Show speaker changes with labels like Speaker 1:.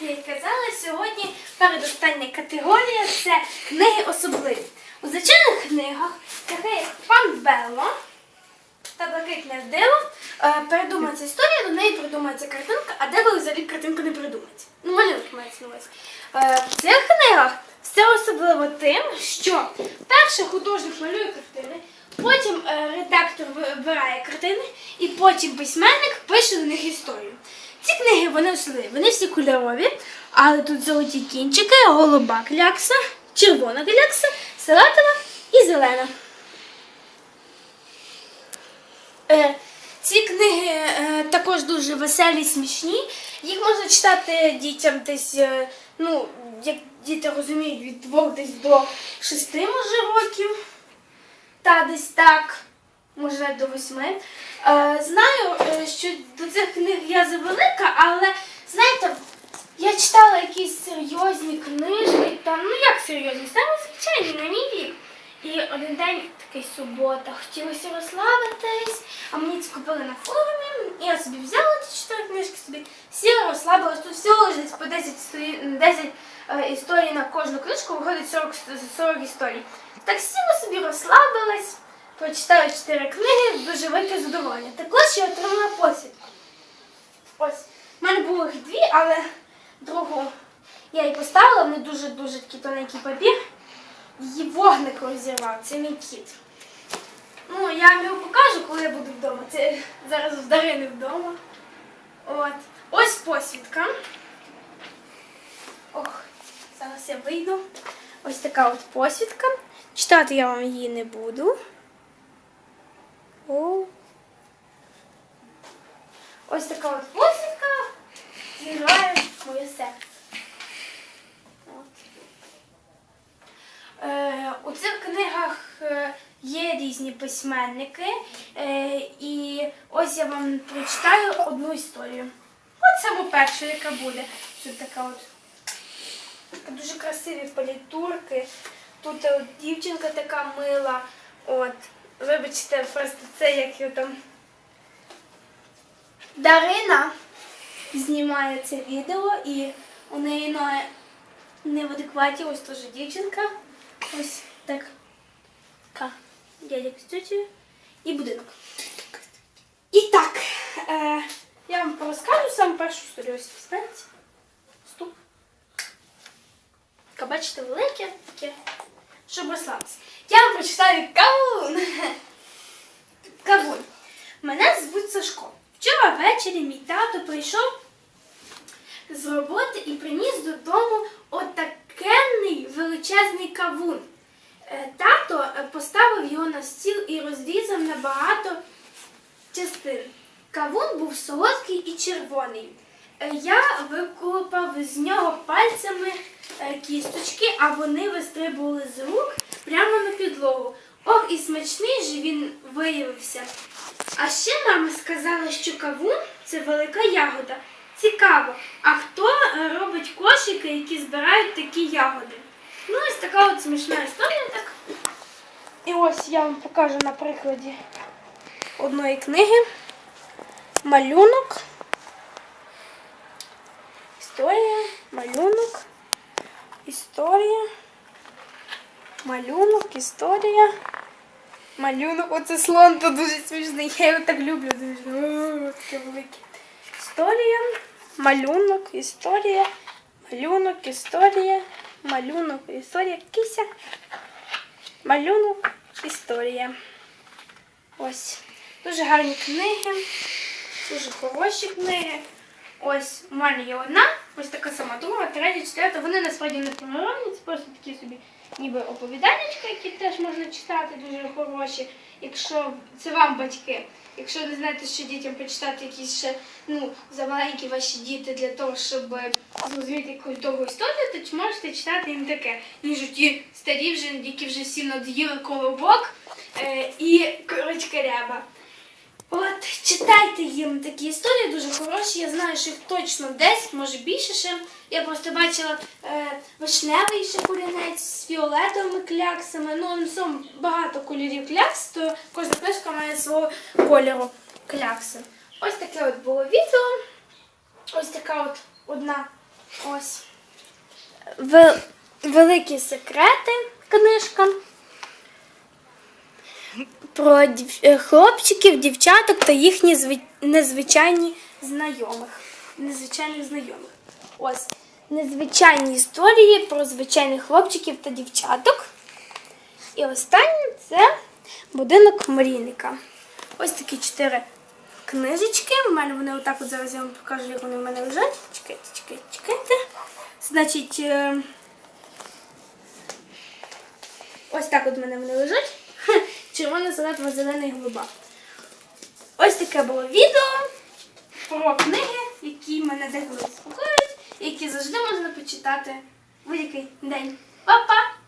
Speaker 1: я і казала, сьогодні передостання категорія це книги особливі. У звичайних книгах, таке як пан Белло та блакитне диво, е, передумається історія, до неї придумається картинка, а де взагалі картинка не придумається. Ну, малюнок мається на. Е, В цих книгах все особливо тим, що перший художник малює картини, потім е, редактор вибирає картини, і потім письменник пише до них історію. Ці книги вони особливі, вони всі кольорові, але тут золоті кінчики, голуба клякса, червона клякса, салатова і зелена. Е, ці книги е, також дуже веселі, смішні. Їх можна читати дітям десь, е, ну, як діти розуміють, від двох десь до шести може років. Та десь так, може до восьми. Е, знаю, е, що до цих книг я завелика, але знаєте, я читала якісь серйозні книжки, там, ну як серйозні, саме звичайні на мій вік. І один день такий субота, хотілося розслабитись, а мені це купили на форумі, я собі взяла ці чотири книжки собі, сіла, розслабилась, тут всього лише по 10, 10 е, історій на кожну книжку, виходить 40, 40 історій. Так сіла собі, розслабилась, прочитала чотири книги, дуже велике задоволення. Також я отримала посвідку. Ось, в мене було їх дві, але другу я її поставила, вони дуже-дуже такий тоненький папір. Її вогник розірвав, це мій кіт. Ну, я вам його покажу, коли я буду вдома. Це зараз в Дарини вдома. От. Ось посвідка. Ох, зараз я вийду. Ось така от посвідка. Читати я вам її не буду. Ось така от посвідка. Зіграє моє серце. Е, у цих книгах е, є різні письменники, е, і ось я вам прочитаю одну історію. От саму першу, яка буде. Тут така от дуже красиві палітурки. Тут от дівчинка така мила. От, вибачте, просто це як його там. Дарина знімає це відео і у неї ноги не в адекваті, ось теж дівчинка. Ось так. Дядя тетєю і будинок. І так, е, я вам розкажу саме першу історію. Ось встаньте. Ступ. Бачите, велике таке, щоб розслабитися. Я вам прочитаю кавун. Кавун. Мене звуть Сашко. Вчора ввечері мій тато прийшов з роботи і приніс додому отакенний величезний кавун. Е, Тато е, поставив його на стіл і розрізав на багато частин. Кавун був солодкий і червоний. Е, Я викопав з нього пальцями кісточки, а вони вистрибували з рук прямо на підлогу. Ох, і смачний же він виявився. А ще мама сказала, що кавун це велика ягода. Цікаво, а хто е, робить кошики, які збирають такі ягоди? Ну, ось така от смішна історія. Так. І ось я вам покажу на прикладі одної книги. Малюнок. Історія, малюнок, історія, малюнок, історія. Малюнок, оце слон то дуже смішний. Я його так люблю. Дуже О, таке велике. Історія, малюнок, історія, малюнок, історія, малюнок, історія, кися, малюнок, історія. Ось. Дуже гарні книги, дуже хороші книги. Ось у мене є одна, ось така сама друга, третя, четверта. Вони насправді не проновані, це просто такі собі ніби оповіданнячка, які теж можна читати, дуже хороші. Якщо це вам батьки, якщо не знаєте, що дітям почитати якісь ще ну, замаленькі ваші діти для того, щоб зрозуміти якусь довгу історію, то можете читати їм таке, ніж ті старі вже, які вже всі надоїли колобок е, і корочка ряба. От, читайте їм такі історії, дуже хороші. Я знаю, що їх точно 10, може більше ще. Я просто бачила е, вишневий ще курянець з фіолетовими кляксами. Ну, сам багато кольорів клякс, то кожна книжка має свого кольору клякси. Ось таке от було відео. Ось така от одна Ось. Вел- Великі секрети книжка. Про е, хлопчиків, дівчаток та їхні зви- незвичайні знайомих. Незвичайних знайомих. Ось. Незвичайні історії про звичайних хлопчиків та дівчаток. І останнє це будинок мрійника. Ось такі чотири книжечки. У мене вони отак от зараз я вам покажу, як вони в мене лежать. Чекайте, чекайте, чекайте. Значить, е, ось так от в мене вони лежать. Червона, зелена, зелений голуба. Ось таке було відео про книги, які мене деколи спокоюють, які завжди можна почитати будь-який день. Па-па!